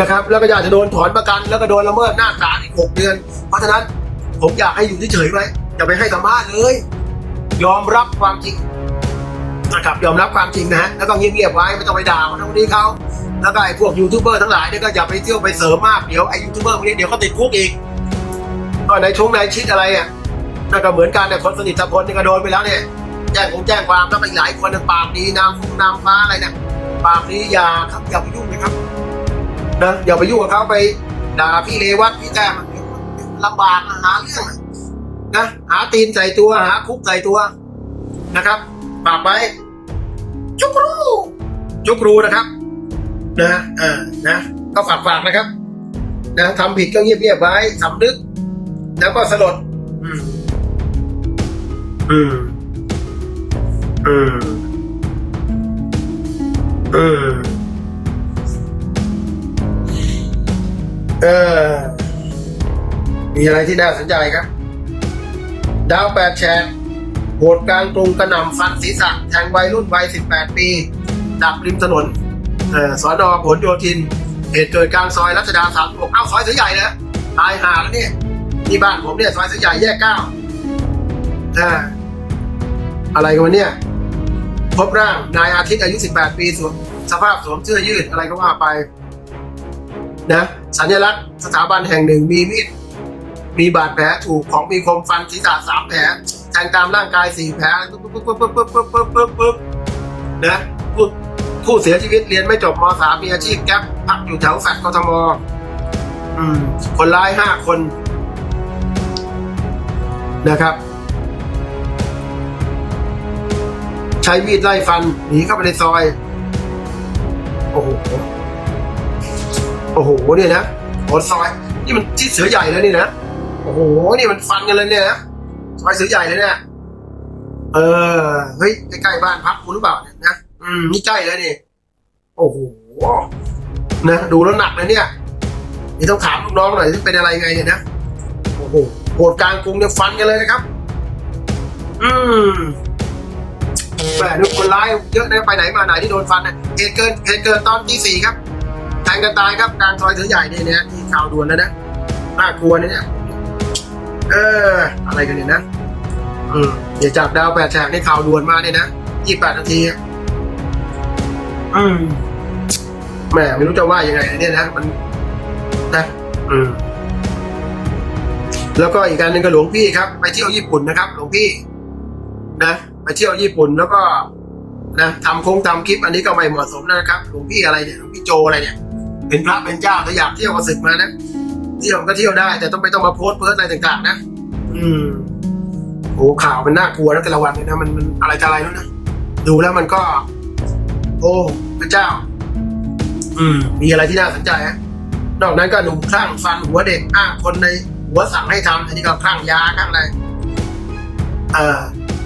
นะครับแล้วก็อยากจะโดนถอนประกัน แล้วก็โดนละเมิดหน้าศาลอีกหกเดือน เพราะฉะนั้นผมอยากให้อยู่เฉยๆไว้อย่าไปให้สัมภาษณ์เลย ยอมรับความจริงนะครับยอมรับความจริงนะฮะแล้วก็เงียบๆไว้ไม่ต้องไปด่าคนนี้เขาแล้วก็ไอ้พวกยูทูบเบอร์ทั้งหลายเนี่ยก็อย่าไปเที่ยวไปเสริมมากเดี๋ยวไอ้ยูทูบเบอร์พวกนี้เดี๋ยวเขาติดคุกอีกก็ในชงในชิดอะไรอะนั่นก็เหมือนกันแต่คนสนิทสักคนนี่ก็โดนไปแล้วเนี่ยแจ้งคงแจ้งความแล้วไปหลายคนนะปากดีนามฟงนามฟ้าอะไรเนี่ยปากดีอย่าครับอย่าไปยุ่งนะครับ นะอย่าไปยุ่งกับเขาไปด่าพี่เลวัตพี่แก้มลำบากนะหาเรื่องอะนะหาตีนใส่ตัวหาคุกใส่ตัวนะครับฝากไว้จุกรูจุกรูนะครับ นะเออนะ ก็ฝากฝากนะครับ นะทำผิดก็เงียบเงียบๆไว้สำนึก แล้วก็สลด อืม อืมอืมอืม เออ มีอะไรที่น่าสนใจครับ ดาวแปดแชร์โหดกลางกรุงกระหน่ำฟันศีรษะแทงวัยรุ่นวัย 18 ปี ดับริมถนนเอ่อสอนอผลโยธิน เหตุเกิดกลางซอยรัชดาสามหกเอ้าซอยสือใหญ่นะตายหาแล้วเนี่ยที่บ้านผมเนี่ยซอยสือใหญ่แยกเก้าอ่าอะไรกันวะเนี่ย พบร่างนายอาทิตย์อายุ 18 ปีสวมสภาพสวมเสื้อยืดอะไรก็ว่าไป นะสัญลักษณ์สถาบันแห่งหนึ่งมีมีดมีบาดแผลถูกของมีคมฟันศีรษะสามแผลแทงตามร่างกายสี่แผลปึ๊บปึ๊บปึ๊บปึ๊บปึ๊บปึ๊บปึ๊บปึ๊บนะผู้ผู้เสียชีวิตเรียนไม่จบมสามมีอาชีพแก๊ปพักอยู่แถวแฟลตกทมอืมคนร้ายห้าคน นะครับใช้มีดไล่ฟันหนีเข้าไปในซอย โอ้โห โอ้โหเนี่ยนะโอ้ซอย นี่มันที่เสือใหญ่แล้วนี่นะโอ้โหนี่มันฟันกันเลยเนี่ยนะซอยเสือใหญ่เลยเนี่ยเออเฮ้ยใกล้ๆบ้านพักคุณหรือเปล่าเนี่ยนะอืมนี่ใกล้แล้วนี่โอ้โหนะดูแล้วหนักเลยเนี่ยนี่ต้องถามลูกน้องหน่อยที่เป็นอะไรไงเนี่ยนะโอ้โหโหดกลางกรุงเนี่ยฟันกันเลยนะครับ อืมแหมนึกคนร้ายเยอะนะไปไหนมาไหนที่โดนฟันนะเหตุเกิดเหตุเกิดตอนตีสี่ครับ งกันตายครับกลางซอยเถอใหญ่เนี่ยนะที่ข่าวด่วนแล้วนะน่ากลัวนะเนี่ยเออ อะไรกันเนี่ยนะอืมเดี๋ยวจากดาวแปดแฉกในข่าวด่วนมาเนี่ยนะยี่แปดนาทีอะอืมแหมไม่รู้จะว่ายังไงเนี่ยนะมันนะอืมแล้วก็อีกการหนึ่งก็หลวงพี่ครับ ไปเที่ยวญี่ปุ่นนะครับ หลวงพี่ นะไปเที่ยวญี่ปุ่นแล้วก็นะทำโค้งทำคลิปอันนี้ก็ไม่เหมาะสมนะครับ หลวงพี่อะไรเนี่ยหลวงพี่โจอะไรเนี่ย เป็นพระเป็นเจ้าถ้าอยากเที่ยวก็ศึกมานะเที่ยวก็เที่ยวได้ แต่ต้องไม่ต้องมาโพสต์เพิร์อะไรต่างๆ นะ อืมโอ้ข่าวมันน่ากลัวนะแต่ละวันเนี่ยนะมันมันอะไรจะอะไรแล้วนะดูแล้วมันก็ โอ้พระเจ้า อืม มีอะไรที่น่าสนใจฮะนอกนั้นก็หนุ่มคลั่งฟันหัวเด็กอ้างคนในหัวสั่งให้ทำอันนี้ก็คลั่งยาคลั่งอะไรเออ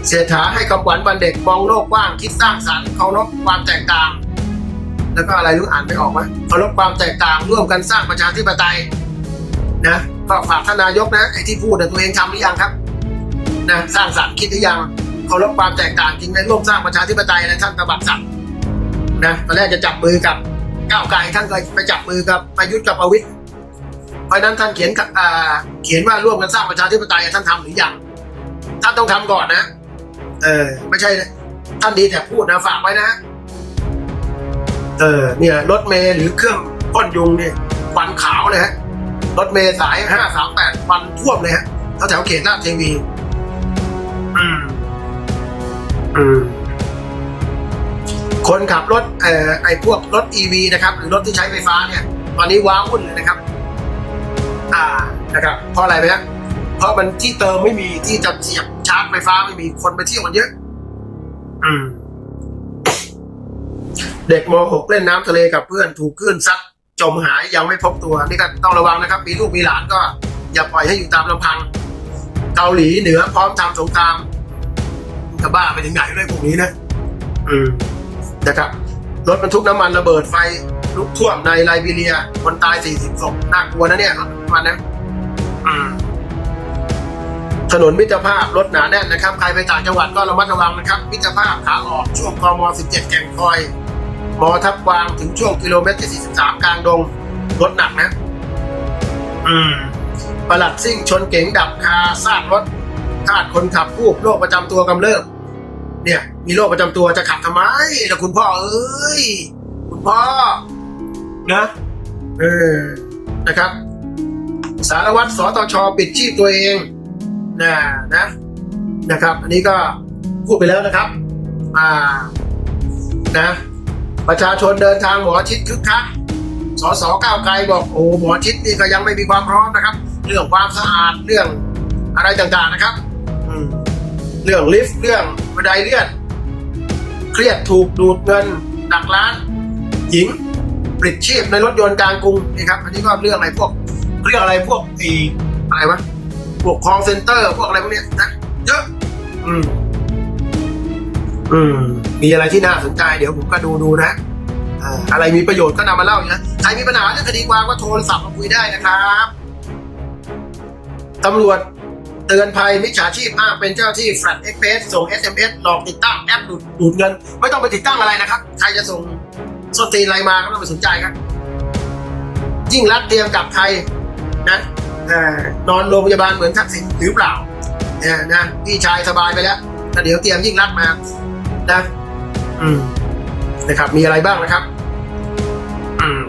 เศรษฐาให้คำขวัญวันเด็กมองโลกกว้างคิดสร้างสรรค์เคารพความแตกต่าง แล้วก็อะไรรู้อ่านไม่ออกไหมเคารพความแตกต่างร่วมกันสร้างประชาธิปไตยนะก็ฝากท่านนายกนะไอ้ที่พูดน่ะตัวเองทำหรือยังครับนะสร้างสรรค์คิดหรือยังเคารพความแตกต่างจริงในร่วมสร้างประชาธิปไตยนะท่านกบัดสัตว์นะตอนแรกจะจับมือกับก้าวไกลท่านก็ไปจับมือกับประยุทธ์กับประวิตรเพราะฉะนั้นท่านเขียนกับอ่าเขียนว่าร่วมกันสร้างประชาธิปไตยท่านทำหรือยังท่านต้องทำก่อนนะ เออไม่ใช่นะท่านดีแต่พูดนะฝากไว้นะ เออเนี่ยรถเมล์หรือเครื่องพ่นยุงเนี่ยควันขาวเลยฮะรถเมล์สายห้าสามแปดควันท่วมเลยฮะแถวแถวเขตลาดเทวีอืมอืมคนขับรถเอ่อไอ้พวกรถอีวีนะครับหรือรถที่ใช้ไฟฟ้าเนี่ย ตอนนี้ว้าวุ่นเลยนะครับ อ่านะครับ เพราะอะไรไหมฮะเพราะมันที่เติมไม่มีที่จะเสียบชาร์จไฟฟ้าไม่มีคนไปเที่ยวกันเยอะ อืม เด็กม .6 เล่นน้ำทะเลกับเพื่อนถูกคลื่นซัดจมหายยังไม่พบตัวนี่ก็ต้องระวังนะครับ มีลูกมีหลานก็ อย่าปล่อยให้อยู่ตามลำพัง เกาหลีเหนือพร้อมทำสงครามจะบ้าไปถึงไหนเลยพวกนี้นะอืมนะครับรถบรรทุกน้ำมันระเบิดไฟลุกท่วมในไลบีเรีย คนตาย 40ศพน่ากลัวนะเนี่ยรถมันนะอืมถนนมิตรภาพรถหนาแน่นนะครับ ใครไปต่างจังหวัดก็ระมัดระวังนะครับ มิตรภาพขาออกช่วงกม 17 แก่งคอย มอทับกวางถึงช่วงกิโลเมตรที่ 43 กลางดงรถหนักนะ อืมประหลัดซิ่งชนเก๋งดับคาซากรถคาดคนขับผู้โรคประจำตัวกำเริบเนี่ย มีโรคประจำตัวจะขับทำไมล่ะคุณพ่อเอ้ย คุณพ่อ นะเออนะครับ สารวัตรสตชปิดชีพตัวเองนะนะนะครับ อันนี้ก็พูดไปแล้วนะครับ อ่านะ ประชาชนเดินทางหมอชิดคึกคักสสก้าวไกลบอกโอ้หมอชิดนี่ก็ยังไม่มีความพร้อมนะครับ เรื่องความสะอาดเรื่องอะไรต่างๆนะครับเรื่องลิฟต์เรื่องบันไดเลื่อน เครียดถูกดูดเงินหนักล้าน หญิงปลิดชีพในรถยนต์กลางกรุงนี่ครับอันนี้ก็เรื่องอะไรพวกเรื่องอะไรพวกไอีอะไรวะพวกคองเซ็นเตอร์พวกอะไรพวกเนี้ยนะเยอะ อืม อืมมีอะไรที่น่าสนใจเดี๋ยวผมก็ดูดูนะอ่าอะไรมีประโยชน์ก็นำมาเล่าอยู่นะใครมีปัญหาเรื่องคดีความก็โทรศัพท์มาคุยได้นะครับตำรวจเตือนภัยมิจฉาชีพอ้างเป็นเจ้าที่แฟลตเอ็กเพสส่ง SMS หลอกติดตั้งแอปดูดดูดเงิน ไม่ต้องไปติดตั้งอะไรนะครับ ใครจะส่งสนตีนอะไรมาก็ไม่ต้องไปสนใจครับ ยิ่งรัดเตรียมกลับไทยนะเอ่อนอนโรงพยาบาลเหมือนทักษิณหรือเปล่าเนี่ยนะพี่ชายสบายไปแล้วแต่เดี๋ยวเตรียมยิ่งรัดมา นะ อืม นะครับ มีอะไรบ้างนะครับ อืม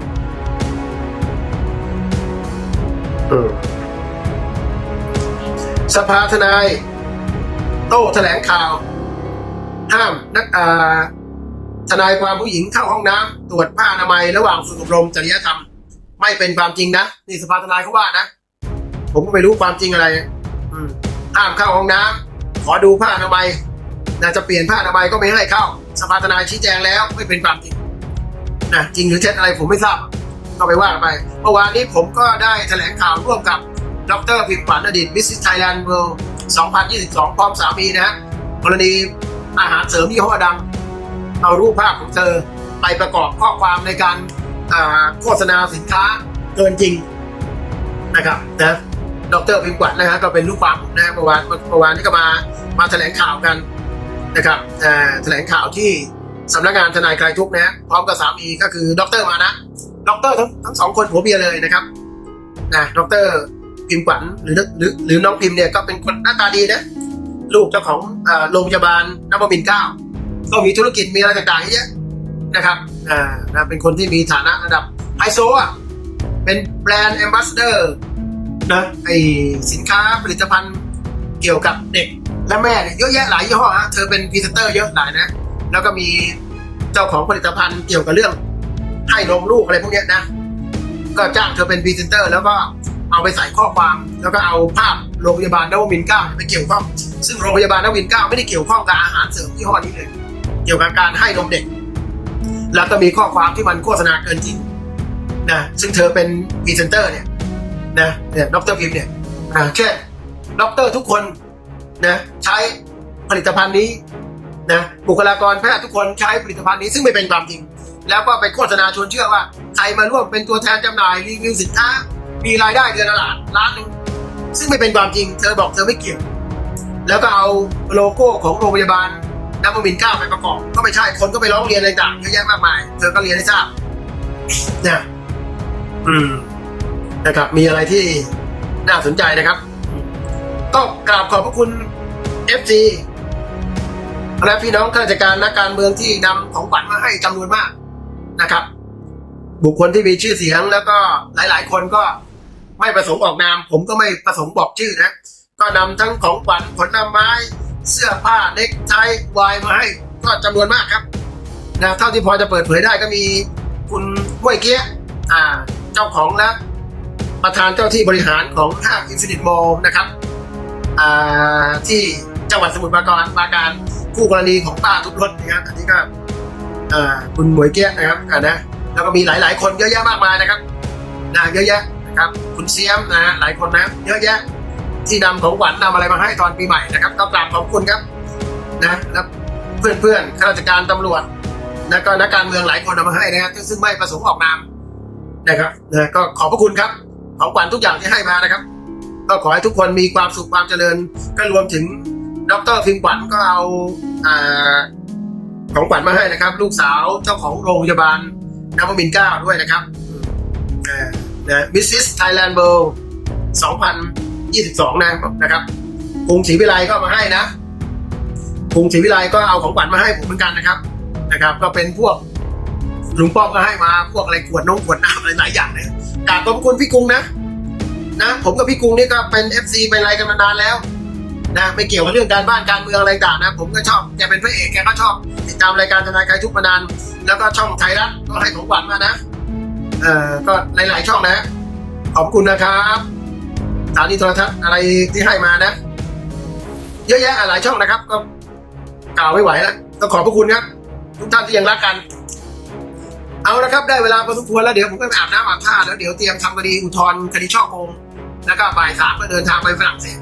อืม สภาทนาย โต้แถลงข่าว ห้ามนักอ่าทนายความผู้หญิงเข้าห้องน้ำตรวจผ้าอนามัยระหว่างฝึกอบรมจริยธรรม ไม่เป็นความจริงนะนี่สภาทนายเขาว่านะผมก็ไม่รู้ความจริงอะไรอืมห้ามเข้าห้องน้ำขอดูผ้าอนามัย นะจะเปลี่ยนผ้าอนามัยก็ไม่ให้เข้าสภาทนายชี้แจงแล้วไม่เป็นความจริงนะจริงหรือเท็จอะไรผมไม่ทราบก็ไปว่ากันไปเมื่อวานนี้ผมก็ได้แถลงข่าวร่วมกับดรพิมพ์ขวัญอดีตมิสซิสไทยแลนด์เวิลด์2022 พร้อมสามีนะฮะกรณีอาหารเสริมยี่ห้อดัง เอารูปภาพของเธอไปประกอบข้อความในการโฆษณาสินค้าเกินจริงนะครับนะดรพิมพ์ขวัญนะฮะก็เป็นลูกความผมนะฮะเมื่อวานเมื่อวานนี้ก็มามาแถลงข่าวกัน นะครับแถลงข่าวที่สำนักงานทนายคลายทุกข์นะพร้อมกับสามีก็คือดรมานะดรทั้งทั้งสองคนผัวเมียเลยนะครับนะดรพิมพ์ขวัญหรือหรือหรือน้องพิมพ์เนี่ยก็เป็นคนหน้าตาดีนะลูกเจ้าของโรงพยาบาลนวมินเก้าก็มีธุรกิจมีอะไรต่างๆเยอะนะครับอ่านะเป็นคนที่มีฐานะระดับไฮโซอะเป็นแบรนด์แอมบาสเดอร์นะไอสินค้าผลิตภัณฑ์เกี่ยวกับเด็ก และแม่เนี่ยเยอะแยะหลายยี่ห้อฮะเธอเป็นพรีเซนเตอร์เยอะหลายนะ แล้วก็มีเจ้าของผลิตภัณฑ์เกี่ยวกับเรื่องให้นมลูกอะไรพวกเนี้ยนะ ก็จ้างเธอเป็นพรีเซนเตอร์ แล้วก็เอาไปใส่ข้อความ แล้วก็เอาภาพโรงพยาบาลนวมินเก้าไปเกี่ยวข้อง ซึ่งโรงพยาบาลนวมินเก้าไม่ได้เกี่ยวข้องกับอาหารเสริมยี่ห้อนี้เลย เกี่ยวกับการให้นมเด็ก แล้วก็มีข้อความที่มันโฆษณาเกินจริงนะ ซึ่งเธอเป็นพรีเซนเตอร์เนี่ยนะ เนี่ย ดรพิมพ์เนี่ย อ่าเช่นด็อกเตอร์ทุกคน นะใช้ผลิตภัณฑ์นี้นะบุคลากรแพทย์ทุกคนใช้ผลิตภัณฑ์นี้ซึ่งไม่เป็นความจริง แล้วก็ไปโฆษณาชวนเชื่อว่าใครมาร่วมเป็นตัวแทนจำหน่ายรีวิวสินค้ามีรายได้เดือนละล้านล้านหนึงซึ่งไม่เป็นความจริง เธอบอกเธอไม่เกี่ยว แล้วก็เอาโลโก้ของโรงพยาบาลนวมินก้าไปประกอบ ก็ไม่ใช่คนก็ไปร้องเรียนอะไรต่างเยอะแยะมากมาย เธอก็เรียนให้ทราบนะอืมนะครับมีอะไรที่น่าสนใจนะครับ ต้องกราบขอบพระคุณ FG และพี่น้องข้าราชการนักการเมืองที่นำของขวัญมาให้จำนวนมากนะครับ บุคคลที่มีชื่อเสียงแล้วก็หลาย ๆ คนก็ไม่ประสงค์ออกนาม ผมก็ไม่ประสงค์บอกชื่อนะ ก็นำทั้งของขวัญผลไม้ เสื้อผ้าเน็กไทวายมาให้ก็จำนวนมากครับนะเท่าที่พอจะเปิดเผยได้ก็มีคุณห้วยเกี้ยอ่า เจ้าของและประธานเจ้าที่บริหารของห้างอินฟินิตมอลนะครับ ที่จังหวัดสมุทรปราการปราการคู่กรณีของป้าทุบรถนะครับอันนี้ก็คุณหมวยเกี้ยนะครับอ่านะแล้วก็มีหลาย ๆ คนเยอะแยะมากมายนะครับนะเยอะแยะนะครับคุณเซียมนะฮะหลายคนนะเยอะแยะที่นำของขวัญนำอะไรมาให้ตอนปีใหม่นะครับก็กราบขอบคุณครับนะแล้วเพื่อนๆข้าราชการตำรวจแล้วก็นักการเมืองหลายคนนำมาให้นะครับซึ่งไม่ประสงค์ออกนามนะครับนะก็ขอบพระคุณครับของขวัญทุกอย่างที่ให้มานะครับ ก็ขอให้ทุกคนมีความสุขความเจริญ ก็รวมถึงดรพิมพ์ขวัญก็เอาอของขวัญมาให้นะครับ ลูกสาวเจ้าของโรงพยาบาลนวมินเก้าด้วยนะครับอืมเอ่อนะมิสซิสไทยแลนด์เบิล2022 นะนะครับกรุงศรีวิไลก็มาให้นะกรุงศรีวิไลก็เอาของขวัญมาให้ผมเหมือนกันนะครับนะครับ ก็เป็นพวกลุงป้อมก็ให้มาพวกอะไรขวดนงขวดน้ำอะไรหลายอย่างเลยกราบขอบคุณพี่กรุงนะ นะผมกับพี่กรุงนี่ก็เป็น FC เป็นอะไรกันมานานแล้วนะไม่เกี่ยวกับเรื่องการบ้านการเมืองอะไรต่างนะ ผมก็ชอบแกเป็นพระเอกแกก็ชอบติดตามรายการทนายคลายทุกมานาน แล้วก็ช่องไทยรัฐก็ให้ของขวัญมานะเอ่อก็หลาย ๆ ช่องนะ ขอบคุณนะครับสถานีโทรทัศน์อะไรที่ให้มานะ เยอะแยะหลายช่องนะครับ ก็กล่าวไม่ไหวแล้วต้องขอบพระคุณครับ ทุกท่านที่ยังรักกัน เอาละครับได้เวลาพอสมควรแล้วเดี๋ยวผมก็อาบน้ำอาบท่าแล้วเดี๋ยวเตรียมทำคดีอุทธรณ์คดีช่อโกง แล้วก็บ่ายสามก็เดินทางไปฝรั่งเศส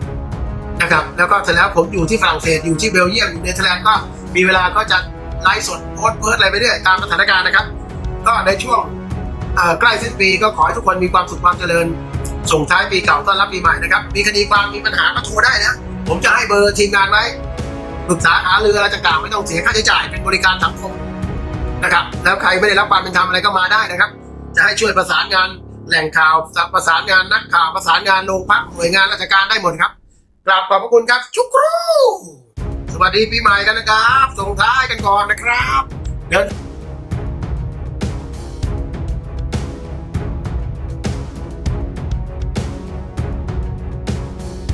นะครับแล้วก็เสร็จแล้วผมอยู่ที่ฝรั่งเศสอยู่ที่เบลเยียมอยู่เนเธอร์แลนด์ก็มีเวลาก็จะไลฟ์สดโพสต์เพิร์ดอะไรไปเรื่อยตามสถานการณ์นะครับ ก็ในช่วงใกล้สิ้นปีก็ขอให้ทุกคนมีความสุขความเจริญ ส่งท้ายปีเก่าต้อนรับปีใหม่นะครับ มีคดีความมีปัญหาก็โทรได้นะ ผมจะให้เบอร์ทีมงานไว้ปรึกษาหารืออะไรต่างๆไม่ต้องเสียค่าใช้จ่ายเป็นบริการสังคมนะครับ แล้วใครไม่ได้รับความเป็นธรรมอะไรก็มาได้นะครับ จะให้ช่วยประสานงาน แหล่งข่าวประสานงานนักข่าวประสานงานโรงพักหน่วยงานราชการได้หมดครับกราบขอบพระคุณครับชุกครูสวัสดีปีใหม่กันนะครับส่งท้ายกันก่อนนะครับเดิน